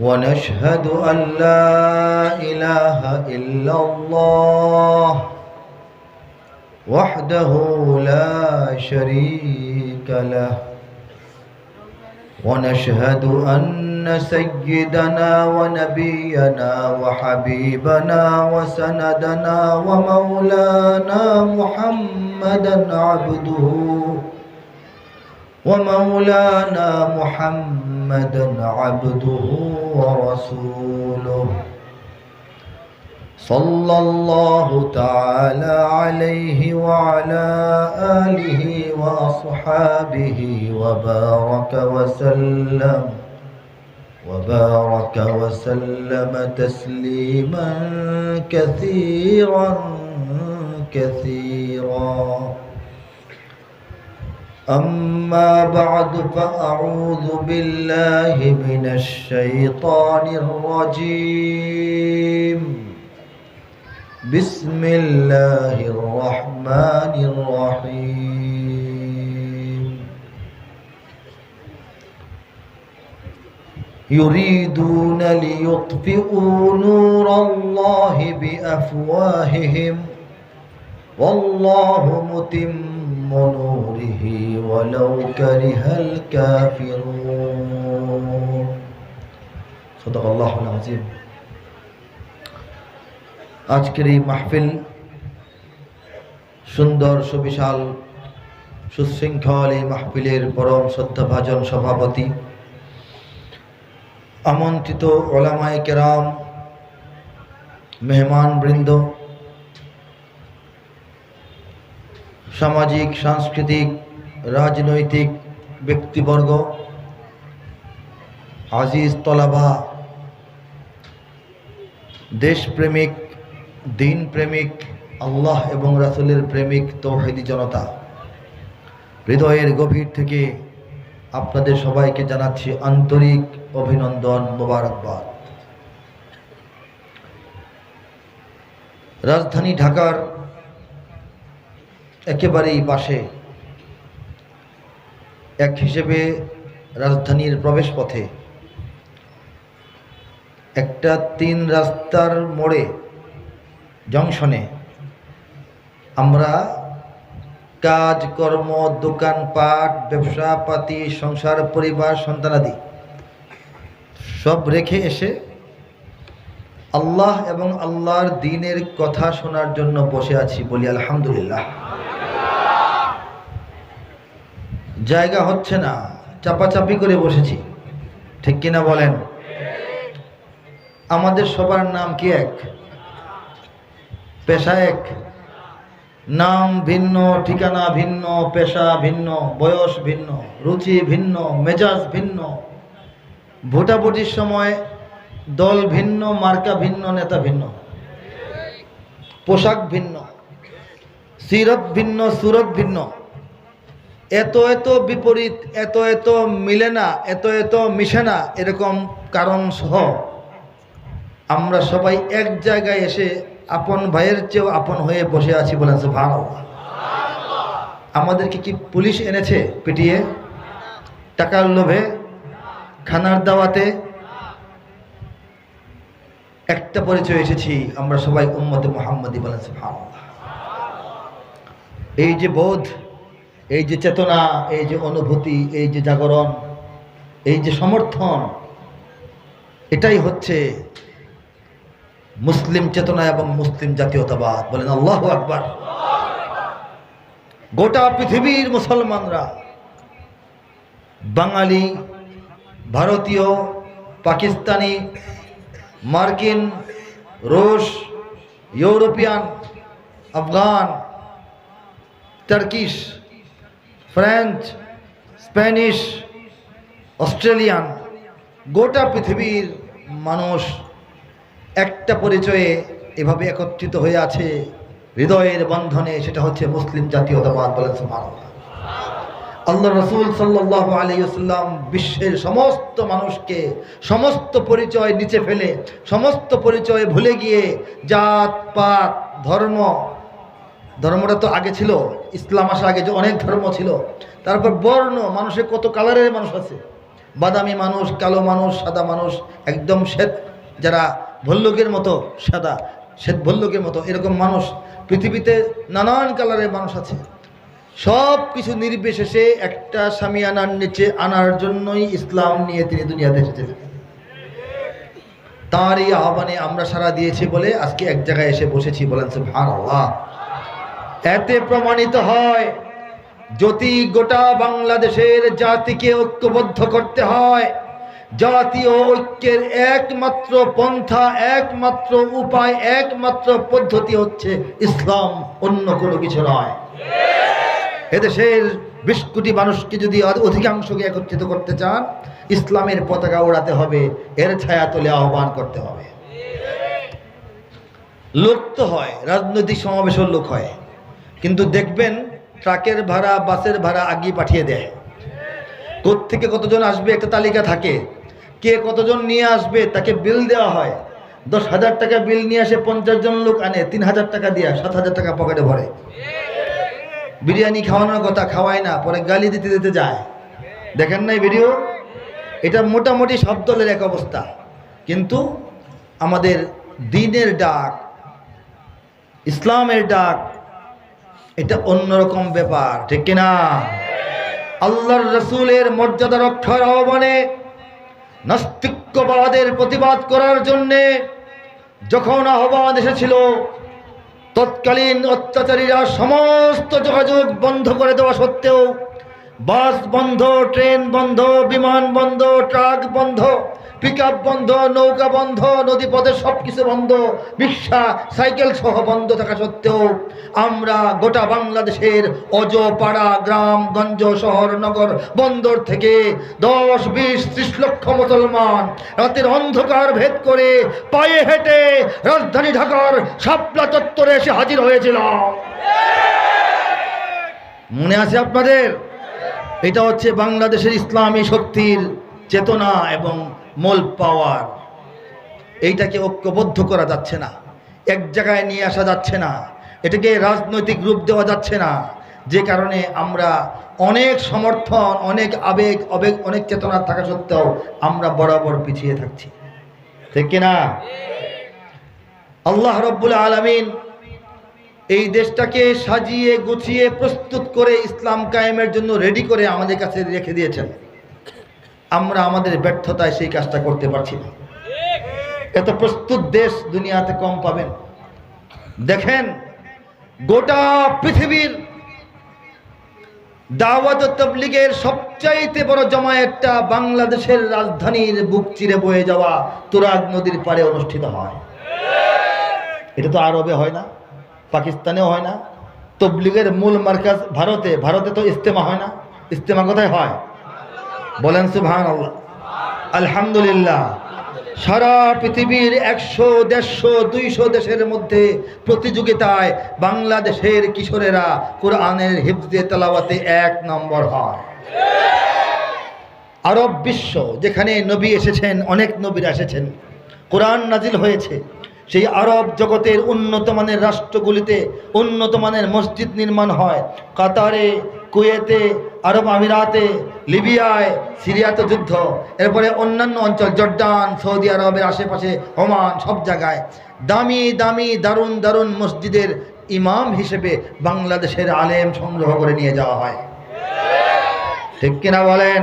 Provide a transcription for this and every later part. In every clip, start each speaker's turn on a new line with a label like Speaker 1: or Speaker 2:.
Speaker 1: ونشهد أن لا إله إلا الله وحده لا شريك له ونشهد أن سيدنا ونبينا وحبيبنا وسندنا ومولانا محمدا عبده ومولانا محمدا عبده ورسوله. صلى الله تعالى عليه وعلى آله وأصحابه وبارك وسلم وبارك وسلم تسليما كثيرا كثيرا. أما بعد فأعوذ بالله من الشيطان الرجيم بسم الله الرحمن الرحيم يريدون ليطفئوا نور الله بأفواههم والله متم نوره ولو كره الكافرون صدق الله العظيم আজকের এই মাহফিল সুন্দর সুবিশাল সুশৃঙ্খল এই মাহফিলের পরম শ্রদ্ধাভাজন সভাপতি আমন্ত্রিত ওলামায় কেরাম মেহমান বৃন্দ সামাজিক সাংস্কৃতিক রাজনৈতিক ব্যক্তিবর্গ, আজিজ তলাবা, দেশপ্রেমিক দিন প্রেমিক আল্লাহ এবং রাসুলের প্রেমিক তৌহেদি জনতা। হৃদয়ের গভীর থেকে আপনাদের সবাইকে জানাচ্ছি আন্তরিক অভিনন্দন মোবারকবাদ। রাজধানী ঢাকার একেবারেই পাশে এক হিসেবে রাজধানীর প্রবেশ পথে একটা তিন রাস্তার মোড়ে, জংশনে আমরা কাজ, কর্ম দোকানপাট ব্যবসা, পাতি, সংসার, পরিবার সন্তানাদি সব রেখে এসে আল্লাহ এবং আল্লাহর দিনের কথা শোনার জন্য বসে আছি বলি আলহামদুলিল্লাহ। জায়গা হচ্ছে না। চাপাচাপি করে বসেছি। ঠিক কিনা বলেন? আমাদের সবার নাম কি এক? পেশা এক? নাম ভিন্ন, ঠিকানা ভিন্ন, পেশা ভিন্ন, বয়স ভিন্ন, রুচি ভিন্ন, মেজাজ ভিন্ন। ভোটাভুটির সময় দল ভিন্ন, মার্কা ভিন্ন, নেতা ভিন্ন। পোশাক ভিন্ন। সিরত ভিন্ন, সুরত ভিন্ন। এত এত বিপরীত, এত এত মিলে না, এত এত মিশে না, এরকম কারণ সহ আমরা সবাই এক জায়গায় এসে আপন ভাইয়ের চেয়েও আপন হয়ে বসে আছি বলেন ভালো আমাদেরকে কি পুলিশ এনেছে পিটিয়ে? টাকার লোভে? খানার দাওয়াতে? একটা পরিচয় এসেছি, আমরা সবাই উম্মতে মোহাম্মদী বলেন ভালো এই যে বোধ এই যে চেতনা, এই যে অনুভূতি, এই যে জাগরণ, এই যে সমর্থন, এটাই হচ্ছে মুসলিম চেতনা এবং মুসলিম জাতীয়তাবাদ। বলেন আল্লাহ আকবার। গোটা পৃথিবীর মুসলমানরা, বাঙালি, ভারতীয়, পাকিস্তানি, মার্কিন, রুশ, European, Afghan, Turkish French, Spanish, Australian, গোটা পৃথিবীর মানুষ একটা পরিচয়ে এভাবে একত্রিত হয়ে আছে হৃদয়ের বন্ধনে সেটা হচ্ছে মুসলিম জাতীয়তাবাদ সুবহানাল্লাহ। আল্লাহ রসুল সাল্লাহ আলাইসাল্লাম বিশ্বের সমস্ত মানুষকে সমস্ত পরিচয় নিচে ফেলে, সমস্ত পরিচয় ভুলে গিয়ে জাত, পাত, ধর্ম ধর্মটা তো আগে ছিল, ইসলাম আসা আগে যে অনেক ধর্ম ছিল। তারপর বর্ণ মানুষের কত কালারের মানুষ আছে। বাদামি মানুষ, কালো মানুষ, সাদা মানুষ, একদম শ্বেত, যারা ভল্লুকের মতো সাদা, শ্বেত ভল্লুকের মতো এরকম মানুষ। পৃথিবীতে নানান কালারের মানুষ আছে। সব কিছু নির্বিশেষে একটা স্বামী আনার নিচে আনার জন্যই ইসলাম নিয়ে তিনি দুনিয়াতে এসেছেন। তার এই আহ্বানে আমরা সারা দিয়েছি বলে আজকে এক জায়গায় এসে বসেছি বলেন ভার আল্লাহ এতে প্রমাণিত হয়, যদি গোটা বাংলাদেশের জাতিকে ঐক্যবদ্ধ করতে হয়, জাতীয় ঐক্যের একমাত্র পন্থা, একমাত্র উপায়, একমাত্র পদ্ধতি হচ্ছে ইসলাম, অন্য কোনো কিছু নয়। এদেশের বিশ কোটি মানুষকে যদি অধিকাংশকে একত্রিত করতে চান, ইসলামের পতাকা ওড়াতে হবে, এর ছায়া তোলে আহ্বান করতে হবে। লোক তো হয়, রাজনৈতিক সমাবেশের লোক হয়। কিন্তু দেখবেন ট্রাকের ভাড়া, বাসের ভাড়া আগিয়ে পাঠিয়ে দেয়। থেকে কতজন আসবে একটা তালিকা থাকে। কে কতজন নিয়ে আসবে তাকে বিল দেওয়া হয়। দশ হাজার টাকা বিল নিয়ে আসে পঞ্চাশ জন লোক আনে, তিন হাজার টাকা দিয়ে সাত হাজার টাকা পকেটে ভরে। বিরিয়ানি খাওয়ানোর কথা খাওয়ায় না, পরে গালি দিতে দিতে যায়। দেখেন নাই ভিডিও? এটা মোটামুটি সব দলের এক অবস্থা। কিন্তু আমাদের দিনের ডাক, ইসলামের ডাক এটা অন্যরকম ব্যাপার, ঠিক কিনা? আল্লাহর রসুলের মর্যাদা রক্ষার আহ্বানে নাস্তিক্যবাদের প্রতিবাদ করার জন্যে যখন আহ্বান এসেছিল, তৎকালীন অত্যাচারীরা সমস্ত যোগাযোগ বন্ধ করে দেওয়া সত্ত্বেও বাস বন্ধ, ট্রেন বন্ধ, বিমান বন্ধ, ট্রাক বন্ধ পিক বন্ধ, নৌকা বন্ধ, নদীপথে সব কিছু বন্ধ, রিক্সা, সাইকেল সহ বন্ধ থাকা সত্ত্বেও আমরা গোটা বাংলাদেশের অজপাড়া গ্রাম, গঞ্জ, শহর, নগর বন্দর থেকে দশ, বিশ, ত্রিশ লক্ষ মুসলমান রাতের অন্ধকার ভেদ করে পায়ে হেঁটে রাজধানী ঢাকার শাপলা চত্বরে এসে হাজির হয়েছিলাম। মনে আছে আপনাদের? এটা হচ্ছে বাংলাদেশের ইসলামী শক্তির চেতনা এবং মূল পাওয়ার। এইটাকে ঐক্যবদ্ধ করা যাচ্ছে না। এক জায়গায় নিয়ে আসা যাচ্ছে না। এটাকে রাজনৈতিক রূপ দেওয়া যাচ্ছে না। যে কারণে আমরা অনেক সমর্থন, অনেক আবেগ আবেগ অনেক চেতনা থাকা সত্ত্বেও আমরা বরাবর পিছিয়ে থাকছি। ঠিক কিনা? আল্লাহ রব্বুল আলমিন এই দেশটাকে সাজিয়ে গুছিয়ে প্রস্তুত করে ইসলাম কায়েমের জন্য রেডি করে আমাদের কাছে রেখে দিয়েছেন। আমরা আমাদের ব্যর্থতায় সেই কাজটা করতে পারছি না। এত প্রস্তুত দেশ দুনিয়াতে কম পাবেন। দেখেন, গোটা পৃথিবীর দাওয়াত তবলিগের সবচাইতে বড় জমায়েতটা বাংলাদেশের রাজধানীর বুক চিরে বয়ে যাওয়া তুরাগ নদীর পারে অনুষ্ঠিত হয়। এটা তো আরবে হয় না। পাকিস্তানেও হয় না। তবলিগের মূল মার্কাজ ভারতে। ভারতে তো ইস্তেমা হয় না। ইস্তেমা কোথায় হয়? বলেন সুবহান আল্লাহ আলহামদুলিল্লাহ, সারা পৃথিবীর একশো, দেড়শো, দুইশো দেশের মধ্যে প্রতিযোগিতায় বাংলাদেশের কিশোরেরা কোরআনের হিফজে তেলাওয়াতে এক নম্বর হয়। আরব বিশ্ব, যেখানে নবী এসেছেন, অনেক নবীরা এসেছেন। কোরআন নাজিল হয়েছে। সেই আরব জগতের উন্নত মানের রাষ্ট্রগুলিতে উন্নত মানের মসজিদ নির্মাণ হয়। কাতারে, কুয়েতে, আরব আমিরাতে, লিবিয়ায় সিরিয়াতে যুদ্ধ। এরপরে অন্যান্য অঞ্চল, জর্ডান, সৌদি আরবের আশেপাশে, ওমান, সব জায়গায়। দামি দামি, দারুণ দারুণ মসজিদের ইমাম হিসেবে বাংলাদেশের আলেম সংগ্রহ করে নিয়ে যাওয়া হয়। ঠিক কিনা বলেন?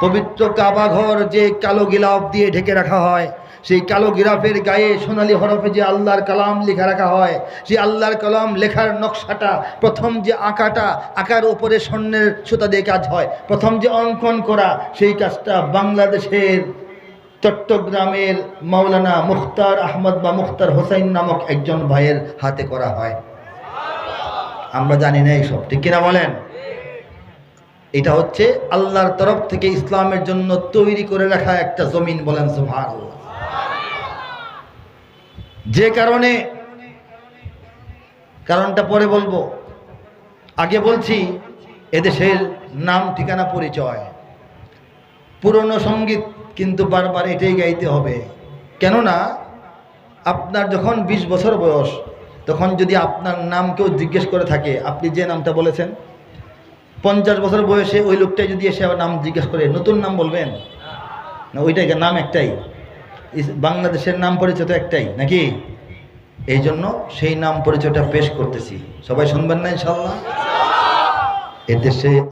Speaker 1: পবিত্র কাবাঘর যে কালো গিলাফ দিয়ে ঢেকে রাখা হয় সেই কালো গিরাফের গায়ে সোনালী হরফে যে আল্লাহর কালাম লেখা রাখা হয়, সেই আল্লাহর কালাম লেখার নকশাটা, প্রথম যে আঁকাটা, আঁকার ওপরে স্বর্ণের সুতা দিয়ে কাজ হয়। প্রথম যে অঙ্কন করা, সেই কাজটা বাংলাদেশের চট্টগ্রামের মাওলানা মুখতার আহমদ বা মুখতার হোসাইন নামক একজন ভাইয়ের হাতে করা হয়। আমরা জানি না এইসব ঠিক কিনা বলেন? এটা হচ্ছে আল্লাহর তরফ থেকে ইসলামের জন্য তৈরি করে রাখা একটা জমিন বলেন সুবহানাল্লাহ। যে কারণে, কারণটা পরে বলব। আগে বলছি, এদেশের নাম, ঠিকানা, পরিচয়। পুরনো সংগীত কিন্তু বারবার এটাই গাইতে হবে। কেননা, আপনার যখন ২০ বছর বয়স, তখন যদি আপনার নাম কেউ জিজ্ঞেস করে থাকে, আপনি যে নামটা বলেছেন, পঞ্চাশ বছর বয়সে ওই লোকটাই যদি এসে নাম জিজ্ঞেস করে, নতুন নাম বলবেন? না, ওইটাই নাম একটাই। বাংলাদেশের নাম পরিচয় তো একটাই, নাকি? এই জন্য সেই নাম পরিচয়টা পেশ করতেছি। সবাই শুনবেন না, ইনশাল্লাহ? এদেশে